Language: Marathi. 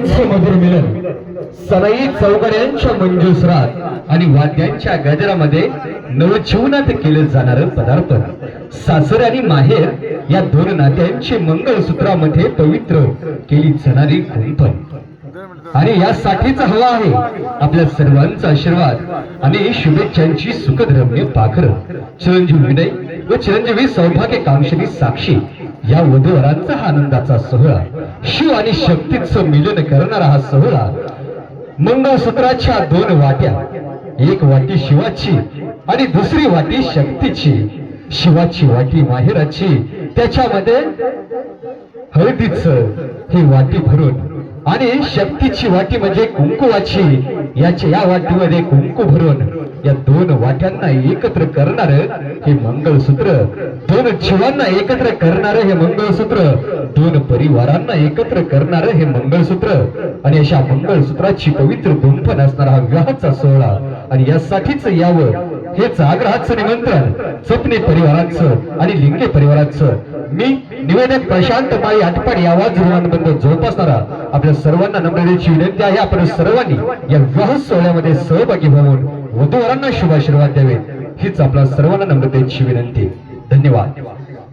मधुर मिलन. सनई चौकड्यांच्या मंजुसरात आणि वाद्यांच्या गजरामध्ये नवजीवनात केलं जाणार पदार्पण सासर आणि माहेर या दोन नात्यांचे मंगळसूत्रामध्ये पवित्र केली जाणारी कुंपण. आणि यासाठीच हवा आहे आपल्या सर्वांचा आशीर्वाद आणि शुभेच्छांची सुखद्रम्य पाखर. चिरंजीव विनय व चिरंजीवी सौभाग्य कांक्षणी साक्षी या वधूवरांचा आनंदाचा सोहळा. शिव आणि शक्तीचं मिलन करणारा हा सोहळा मंगळसूत्राच्या दोन वाट्या एक वाटी शिवाची आणि दुसरी वाटी शक्तीची. शिवाची वाटी माहेराची. त्याच्यामध्ये हळदीच ही वाटी भरून आणि शक्तीची वाटी म्हणजे कुंकुवाची. याच्या या वाटीमध्ये कुंकू भरून या दोन वाट्यांना एकत्र करणार हे मंगळसूत्र दोन जीवांना एकत्र करणार हे मंगळसूत्र दोन परिवारांना एकत्र करणार हे मंगळसूत्र. आणि अशा मंगळसूत्राची पवित्र गुंफण असणारा हा विवाहाचा सोहळा. आणि यासाठीच यावं हेच आग्रहाचं निमंत्रण स्वप्ने परिवाराचं आणि लिंगे परिवाराचं. मी निवेदक प्रशांत माई आटपाडी आवाज रुग्णांबद्दल जोपासणारा आपल्या सर्वांना नम्रतेची विनंती आहे. आपण सर्वांनी या विवाह सोहळ्यामध्ये सहभागी होऊन वधूवरांना शुभाशीर्वाद द्यावे. हीच आपल्या सर्वांना नम्रतेची विनंती. धन्यवाद.